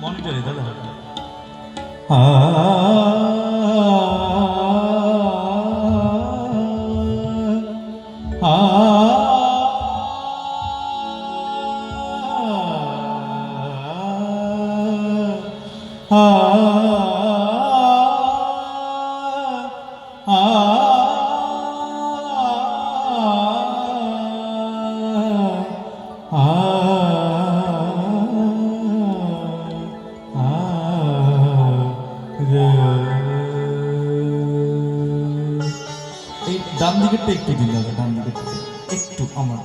মনিটরে দাদা এই ডান দিকেরটা একটু দিন দাদা ডান দিকেরটা একটু আমার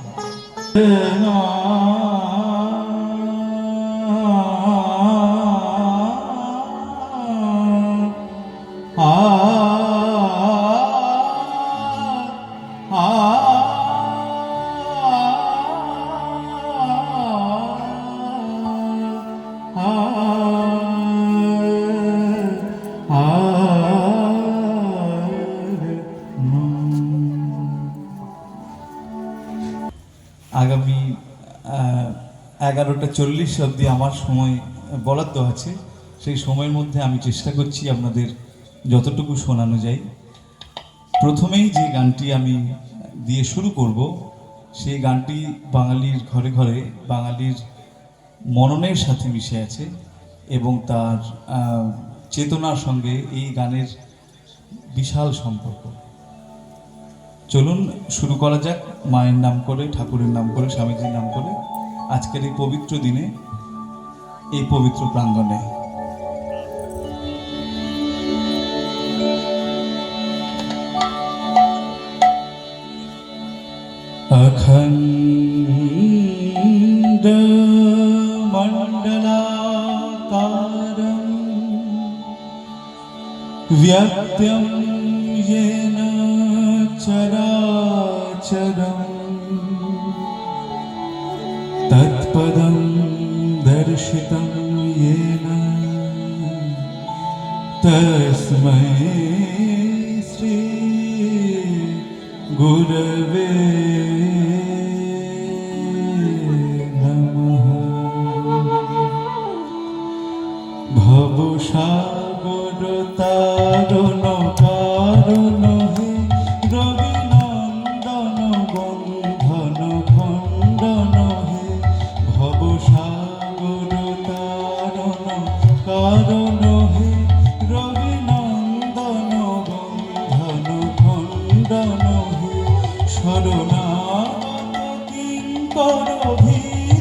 আগামী এগারোটা চল্লিশ অবধি আমার সময় বরাদ্দ আছে। সেই সময়ের মধ্যে আমি চেষ্টা করছি আপনাদের যতটুকু শোনানো যায়। প্রথমেই যে গানটি আমি দিয়ে শুরু করব, সেই গানটি বাঙালির ঘরে ঘরে, বাঙালির মননের সাথে মিশে আছে এবং তার চেতনার সঙ্গে এই গানের বিশাল সম্পর্ক। চলুন শুরু করা যাক মায়ের নাম করে ঠাকুরের নাম করে স্বামীজির নাম করে আজকের এই পবিত্র দিনে এই পবিত্র প্রাঙ্গণে अखण्ड मण्डलाकारम् व्यक्तं येन चराचरम्। तत्पदं दर्शितं येन। तस्मै श्री गुरवे বন্ধন খণ্ডন হে। ভবসাগর কারণ হে। রবিনন্দন বন্ধন খণ্ডন হে। শরণাগত কিঙ্কর ভীত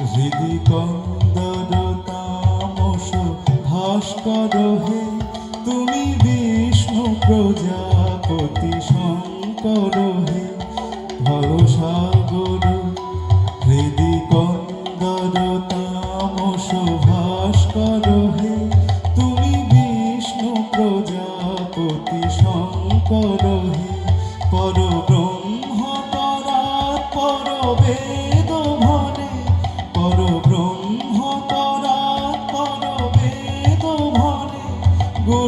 হৃদি কন্দরতামস ভাস্কর হে তুমি বিষ্ণু প্রজাপতি শঙ্কর হে ভরসাগর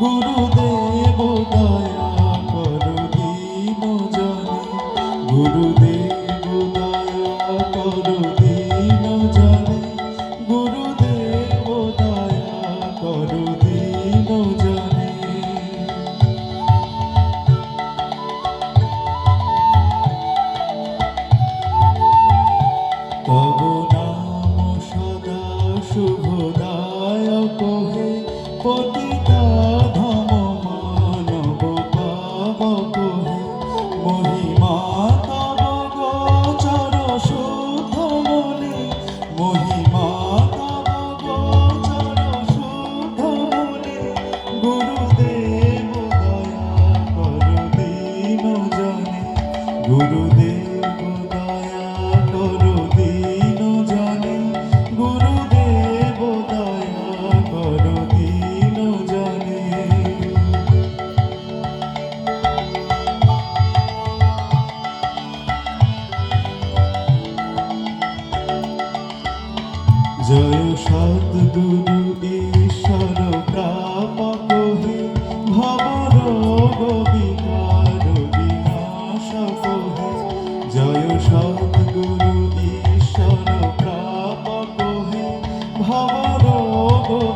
গুরুদেব জয় সদ্গুরু ঈশ্বর প্রাপক হে ভবর গোবিকার বিনাশক হে। জয় সদ্গুরু ঈশ্বর প্রাপক হে ভবর গোবিকার